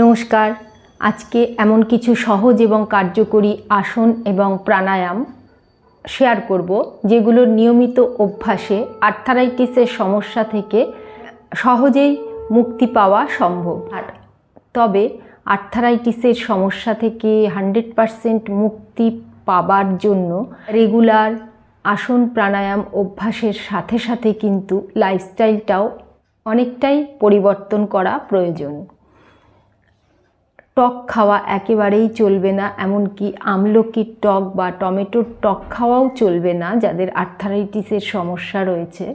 নমস্কার। আজকে এমন কিছু সহজ এবং কার্যকরী আসন এবং প্রাণায়াম শেয়ার করব, যেগুলোর নিয়মিত অভ্যাসে আর্থারাইটিসের সমস্যা থেকে সহজেই মুক্তি পাওয়া সম্ভব। আর তবে আর্থারাইটিসের সমস্যা থেকে হান্ড্রেড পারসেন্ট মুক্তি পাবার জন্য রেগুলার আসন প্রাণায়াম অভ্যাসের সাথে সাথে কিন্তু লাইফস্টাইলটাও অনেকটাই পরিবর্তন করা প্রয়োজন। টক খাওয়া একেবারেই চলবে না, এমনকি আমলকির টক বা টমেটোর টক খাওয়াও চলবে না যাদের আর্থারাইটিসের সমস্যা রয়েছে।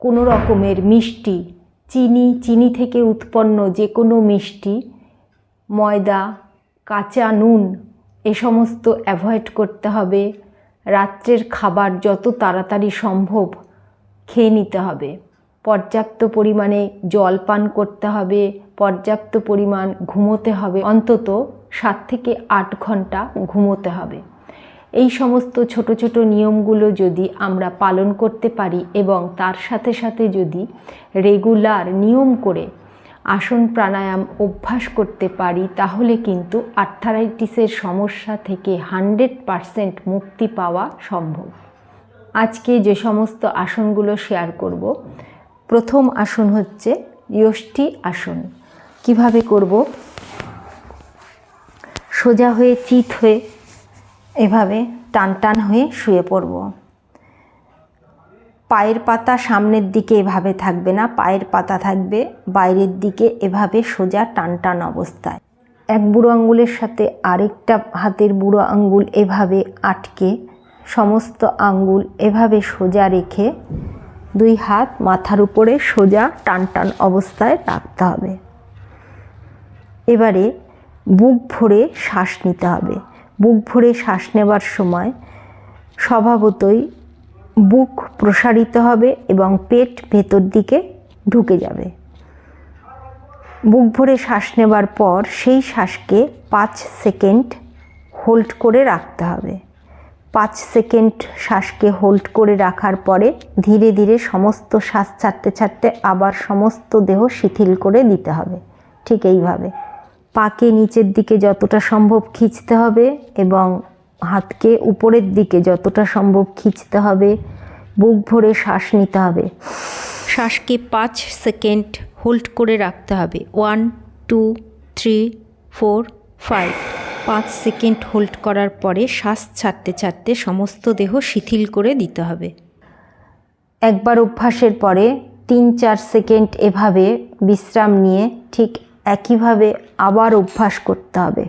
কোনো রকমের মিষ্টি, চিনি চিনি থেকে উৎপন্ন যে কোনো মিষ্টি, ময়দা, কাঁচা নুন, এ সমস্ত অ্যাভয়েড করতে হবে। রাত্রের খাবার যত তাড়াতাড়ি সম্ভব খেয়ে নিতে হবে। পর্যাপ্ত পরিমাণে জল পান করতে হবে। পর্যাপ্ত পরিমাণ ঘুমোতে হবে। অন্তত সাত থেকে আট ঘণ্টা ঘুমোতে হবে। এই সমস্ত ছোট ছোট নিয়মগুলো যদি আমরা পালন করতে পারি এবং তার সাথে সাথে যদি রেগুলার নিয়ম করে আসন প্রাণায়াম অভ্যাস করতে পারি, তাহলে কিন্তু আর্থারাইটিসের সমস্যা থেকে হান্ড্রেড পারসেন্ট মুক্তি পাওয়া সম্ভব। আজকে যে সমস্ত আসনগুলো শেয়ার করব, প্রথম আসন হচ্ছে ইয়ষ্টি আসন। কীভাবে করব? সোজা হয়ে, চিত হয়ে এভাবে টান টান হয়ে শুয়ে পড়ব। পায়ের পাতা সামনের দিকে এভাবে থাকবে না, পায়ের পাতা থাকবে বাইরের দিকে এভাবে সোজা টান টান অবস্থায়। এক বুড়ো আঙ্গুলের সাথে আরেকটা হাতের বুড়ো আঙ্গুল এভাবে আটকে, সমস্ত আঙ্গুল এভাবে সোজা রেখে দুই হাত মাথার উপরে সোজা টান টান অবস্থায় রাখতে হবে। এবারে বুক ভরে শ্বাস নিতে হবে। বুক ভরে শ্বাস নেবার সময় স্বভাবতই বুক প্রসারিত হবে এবং পেট ভেতর দিকে ঢুকে যাবে। বুক ভরে শ্বাস নেবার পর সেই শ্বাসকে পাঁচ সেকেন্ড হোল্ড করে রাখতে হবে। পাঁচ সেকেন্ড শ্বাসকে হোল্ড করে রাখার পরে ধীরে ধীরে সমস্ত শ্বাস ছাড়তে ছাড়তে আবার সমস্ত দেহ শিথিল করে দিতে হবে। ঠিক এইভাবে। পাকে নিচের দিকে যতটা সম্ভব খিঁচতে হবে এবং হাতকে উপরের দিকে যতটা সম্ভব খিঁচতে হবে বুক ভরে শ্বাস নিতে হবে। শ্বাসকে পাঁচ সেকেন্ড হোল্ড করে রাখতে হবে। One two three four five. পাঁচ সেকেন্ড হোল্ড করার পরে শ্বাস ছাড়তে ছাড়তে সমস্ত দেহ শিথিল করে দিতে হবে। একবার অভ্যাসের পরে তিন চার সেকেন্ড এভাবে বিশ্রাম নিয়ে ঠিক একইভাবে আবার অভ্যাস করতে হবে।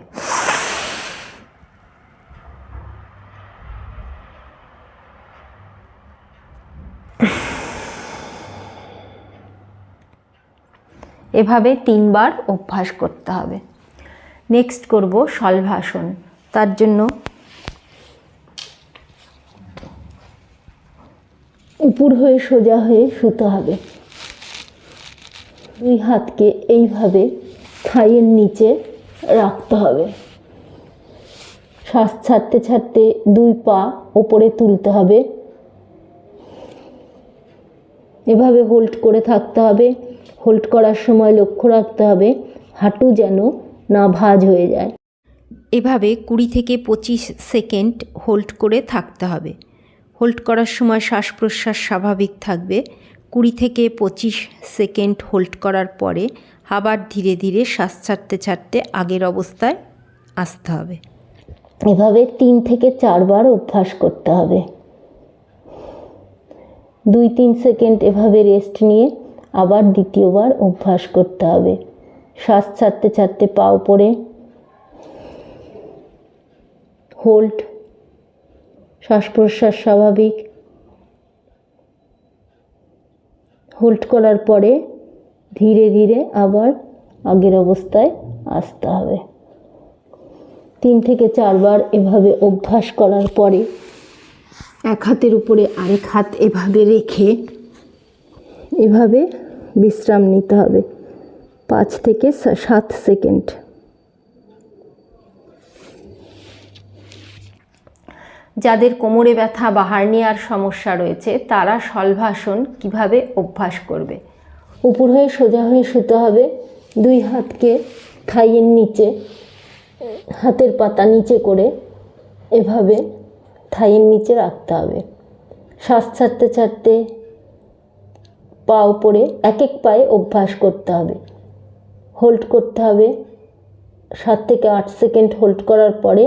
এভাবে তিনবার অভ্যাস করতে হবে। নেক্সট করব শলভাসন তার জন্য উপর হয়ে সোজা হয়ে শুতে হবে। দুই হাতকে এইভাবে থাইয়ের নিচে রাখতে হবে। শ্বাস ছাড়তে ছাড়তে দুই পা ওপরে তুলতে হবে। এভাবে হোল্ড করে থাকতে হবে। হোল্ড করার সময় লক্ষ্য রাখতে হবে, হাঁটু যেন না ভাজ হয়ে যায়। এভাবে কুড়ি থেকে পঁচিশ সেকেন্ড হোল্ড করে থাকতে হবে। হোল্ড করার সময় শ্বাস প্রশ্বাস স্বাভাবিক থাকবে। কুড়ি থেকে পঁচিশ সেকেন্ড হোল্ড করার পরে আবার ধীরে ধীরে শ্বাস ছাড়তে ছাড়তে আগের অবস্থায় আসতে হবে। এভাবে তিন থেকে চারবার অভ্যাস করতে হবে। দুই তিন সেকেন্ড এভাবে রেস্ট নিয়ে আবার দ্বিতীয়বার অভ্যাস করতে হবে। শ্বাস ছাড়তে ছাড়তে পা উপরে হোল্ড। শ্বাস প্রশ্বাস স্বাভাবিক। হোল্ড করার পরে ধীরে ধীরে আবার আগের অবস্থায় আসতে হবে। তিন থেকে চারবার এভাবে অভ্যাস করার পরে এক হাতের উপরে আরেক হাত এভাবে রেখে এভাবে বিশ্রাম নিতে হবে। পাঁচ থেকে সাত সেকেন্ড। যাদের কোমরে ব্যথা বা হার্নিয়ার সমস্যা রয়েছে, তারা শলভাসন কীভাবে অভ্যাস করবে? উপর হয়ে সোজা হয়ে শুতে হবে। দুই হাতকে থাইয়ের নিচে, হাতের পাতা নিচে করে এভাবে থাইয়ের নিচে রাখতে হবে। শ্বাস ছাড়তে ছাড়তে পা উপরে এক এক পায়ে অভ্যাস করতে হবে। হোল্ড করতে হবে। সাত থেকে আট সেকেন্ড হোল্ড করার পরে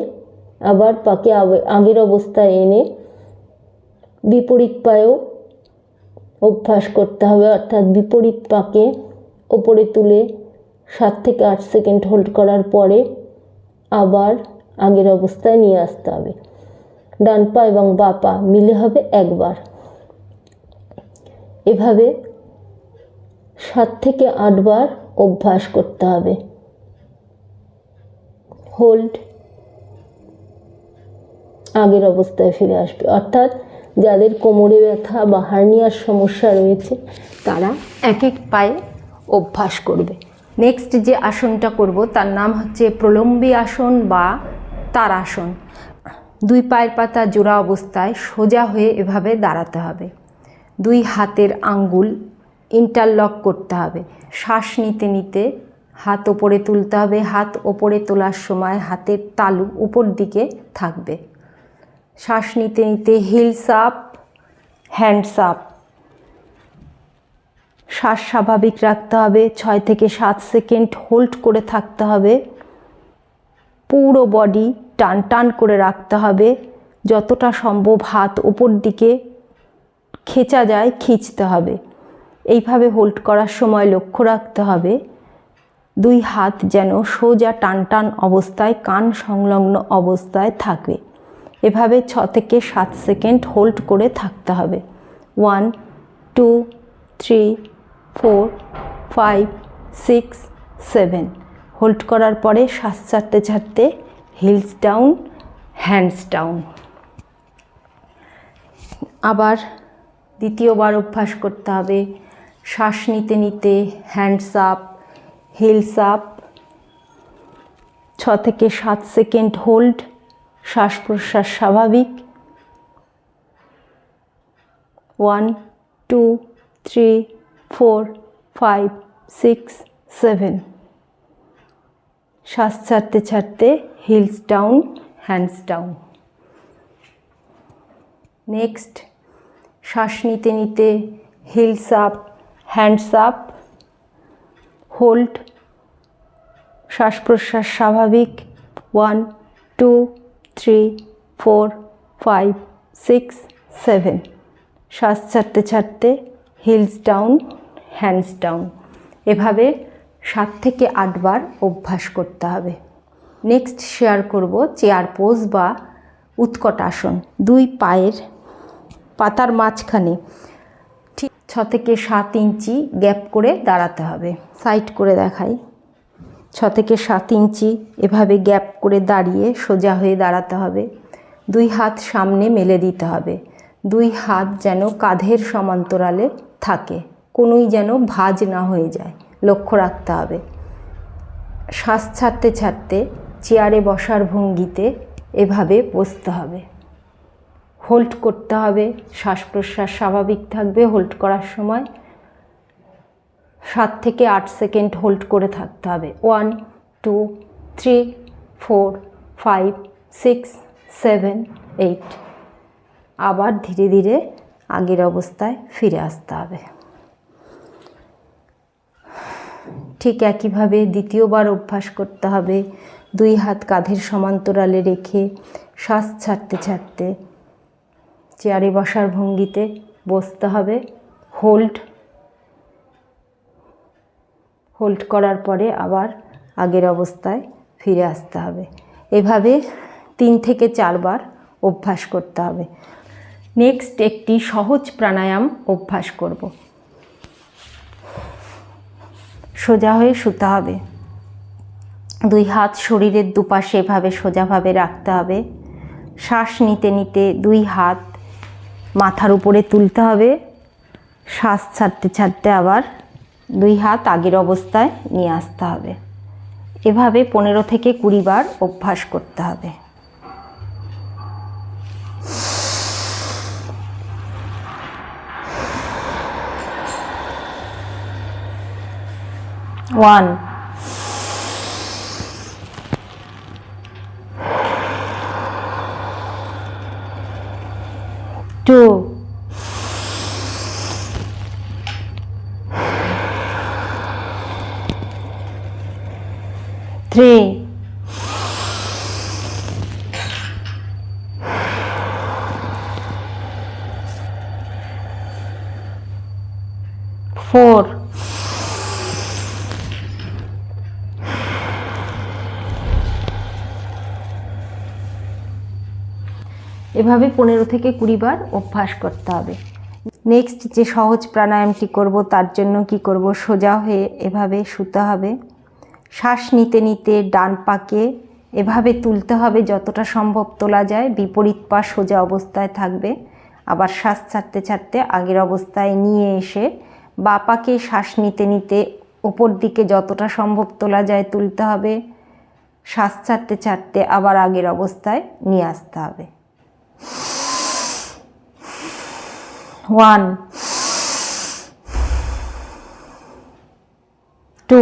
আবার পাকে আগের অবস্থায় এনে বিপরীত পায়েও অভ্যাস করতে হবে, অর্থাৎ বিপরীত পাকে ওপরে তুলে সাত থেকে আট সেকেন্ড হোল্ড করার পরে আবার আগের অবস্থায় নিয়ে আসতে হবে। ডান পা এবং বা পা মিলে হবে একবার। এভাবে সাত থেকে আটবার অভ্যাস করতে হবে। হোল্ড আগের অবস্থায় ফিরে আসবে, অর্থাৎ যাদের কোমরে ব্যথা বা হার্নিয়ার সমস্যা রয়েছে, তারা এক এক পায়ে অভ্যাস করবে। নেক্সট যে আসনটা করব, তার নাম হচ্ছে প্রলম্বী আসন বা তারাসন দুই পায়ের পাতা জোড়া অবস্থায় সোজা হয়ে এভাবে দাঁড়াতে হবে। দুই হাতের আঙ্গুল ইন্টারলক করতে হবে। শ্বাস নিতে নিতে হাত ওপরে তুলতে হবে। হাত ওপরে তোলার সময় হাতের তালু উপর দিকে থাকবে। শ্বাস নিতে নিতে হিলস আপ হ্যান্ডস আপ শ্বাস স্বাভাবিক রাখতে হবে, ছয় থেকে সাত সেকেন্ড হোল্ড করে থাকতে হবে। পুরো বডি টান টান করে রাখতে হবে। যতটা সম্ভব হাত ওপর দিকে খেঁচা যায়, খিঁচতে হবে। এইভাবে হোল্ড করার সময় লক্ষ্য রাখতে হবে। দুই হাত যেন সোজা টান টান অবস্থায়, কান সংলগ্ন অবস্থায় থাকবে এভাবে ছ থেকে সাত সেকেন্ড হোল্ড করে থাকতে হবে। One, two, three, four, five, six, seven. Hold করার পরে শ্বাস ছাড়তে ছাড়তে হিলস ডাউন, হ্যান্ডস ডাউন। আবার দ্বিতীয়বার অভ্যাস করতে হবে। শ্বাস নিতে নিতে হ্যান্ডস আপ, হিলস আপ। ছ থেকে সাত সেকেন্ড হোল্ড শ্বাস প্রশ্বাস স্বাভাবিক? One two three four five six seven শ্বাস ছাড়তে ছাড়তে heels down hands down next শ্বাস নিতে নিতে heels up hands up hold শ্বাস প্রশ্বাস স্বাভাবিক। One two three, four, five, six, seven. শ্বাস ছাড়তে ছাড়তে হিলস ডাউন, হ্যান্ডস ডাউন। এভাবে সাত থেকে আটবার অভ্যাস করতে হবে। নেক্সট শেয়ার করব চেয়ার পোজ বা উৎকট আসন। দুই পায়ের পাতার মাঝখানে ঠিক ছ থেকে সাত ইঞ্চি গ্যাপ করে দাঁড়াতে হবে। সাইড করে দেখাই। ছ থেকে সাত ইঞ্চি এভাবে গ্যাপ করে দাঁড়িয়ে সোজা হয়ে দাঁড়াতে হবে। দুই হাত সামনে মেলে দিতে হবে। দুই হাত যেন কাঁধের সমান্তরালে থাকে, কোনোই যেন ভাঁজ না হয়ে যায়, লক্ষ্য রাখতে হবে। শ্বাস ছাড়তে ছাড়তে চেয়ারে বসার ভঙ্গিতে এভাবে বসতে হবে। হোল্ড করতে হবে। শ্বাস প্রশ্বাস স্বাভাবিক থাকবে, হোল্ড করার সময় সাত থেকে আট সেকেন্ড হোল্ড করে থাকতে হবে। One, two, three, four, five, six, seven, eight. আবার ধীরে ধীরে আগের অবস্থায় ফিরে আসতে হবে। ঠিক একইভাবে দ্বিতীয়বার অভ্যাস করতে হবে। দুই হাত কাঁধের সমান্তরালে রেখে শ্বাস ছাড়তে ছাড়তে চেয়ারে বসার ভঙ্গিতে বসতে হবে। হোল্ড হোল্ড করার পরে আবার আগের অবস্থায় ফিরে আসতে হবে। এভাবে তিন থেকে চারবার অভ্যাস করতে হবে। নেক্সট একটি সহজ প্রাণায়াম অভ্যাস করব। সোজা হয়ে শুতে হবে। দুই হাত শরীরের দুপাশে এভাবে সোজাভাবে রাখতে হবে। শ্বাস নিতে নিতে দুই হাত মাথার উপরে তুলতে হবে। শ্বাস ছাড়তে ছাড়তে আবার দুই হাত আগের অবস্থায় নিয়ে আসতে হবে। এভাবে পনেরো থেকে কুড়ি বার অভ্যাস করতে হবে। One three four. এভাবে পনেরো থেকে কুড়ি বার অভ্যাস করতে হবে। নেক্সট যে সহজ প্রাণায়ামটি করব, তার জন্য কি করব, সোজা হয়ে এভাবে শুতে হবে। শ্বাস নিতে নিতে ডান পাকে। এভাবে তুলতে হবে, যতটা সম্ভব তোলা যায়। বিপরীত পা সোজা অবস্থায় থাকবে। আবার শ্বাস ছাড়তে ছাড়তে আগের অবস্থায় নিয়ে এসে বা পাকে শ্বাস নিতে নিতে ওপর দিকে যতটা সম্ভব তোলা যায় তুলতে হবে। শ্বাস ছাড়তে ছাড়তে আবার আগের অবস্থায় নিয়ে আসতে হবে। One two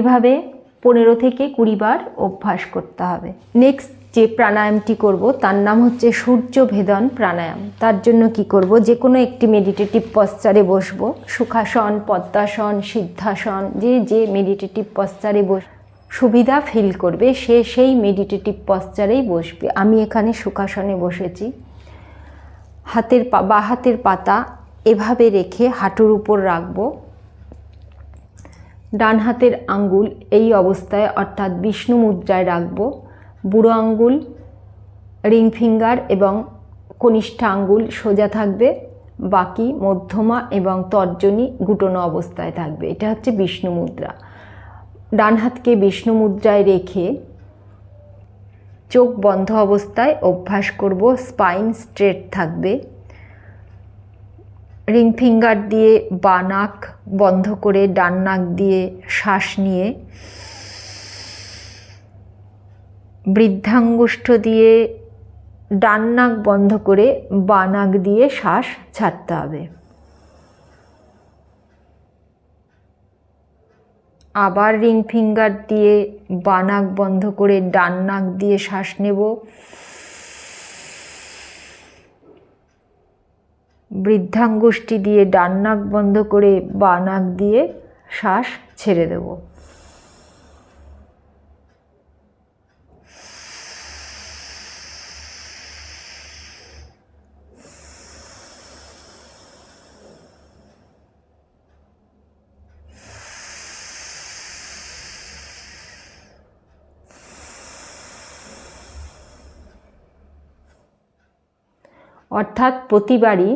এভাবে পনেরো থেকে কুড়ি বার অভ্যাস করতে হবে। নেক্সট যে প্রাণায়ামটি করব, তার নাম হচ্ছে সূর্য ভেদন প্রাণায়াম। তার জন্য কি করব যে কোনো একটি মেডিটেটিভ পশ্চারে বসবো। সুখাসন, পদ্মাসন, সিদ্ধাসন, যে যে মেডিটেটিভ পশ্চারে বস, সুবিধা ফিল করবে, সে সেই মেডিটেটিভ পশ্চারেই বসবে। আমি এখানে সুখাসনে বসেছি। হাতের পা, বা হাতের পাতা এভাবে রেখে হাঁটুর উপর রাখব। ডান হাতের আঙ্গুল এই অবস্থায়, অর্থাৎ বিষ্ণু মুদ্রায় রাখব। বুড়ো আঙ্গুল, রিং ফিঙ্গার এবং কনিষ্ঠ আঙ্গুল সোজা থাকবে। বাকি মধ্যমা এবং তর্জনী গুটোনো অবস্থায় থাকবে। এটা হচ্ছে বিষ্ণু মুদ্রা। ডান হাতকে বিষ্ণু মুদ্রায় রেখে চোখ বন্ধ অবস্থায় অভ্যাস করব। স্পাইন স্ট্রেট থাকবে। রিং ফিঙ্গার দিয়ে বা নাক বন্ধ করে ডান নাক দিয়ে শ্বাস নিয়ে বৃদ্ধাঙ্গুষ্ঠ দিয়ে ডান নাক বন্ধ করে বা নাক দিয়ে শ্বাস ছাড়তে হবে। আবার রিং ফিঙ্গার দিয়ে বা নাক বন্ধ করে ডান নাক দিয়ে শ্বাস নেব। বৃদ্ধাঙ্গুষ্ঠী দিয়ে ডান নাক বন্ধ করে বা নাক দিয়ে শ্বাস ছেড়ে দেব। অর্থাৎ প্রতিবারই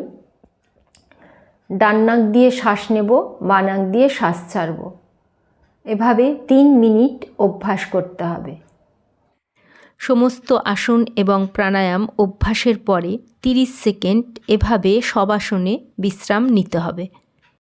ডান নাক দিয়ে শ্বাস নেব, বা নাক দিয়ে শ্বাস ছাড়ব। এভাবে তিন মিনিট অভ্যাস করতে হবে। সমস্ত আসন এবং প্রাণায়াম অভ্যাসের পরে তিরিশ সেকেন্ড এভাবে সব আসনে বিশ্রাম নিতে হবে।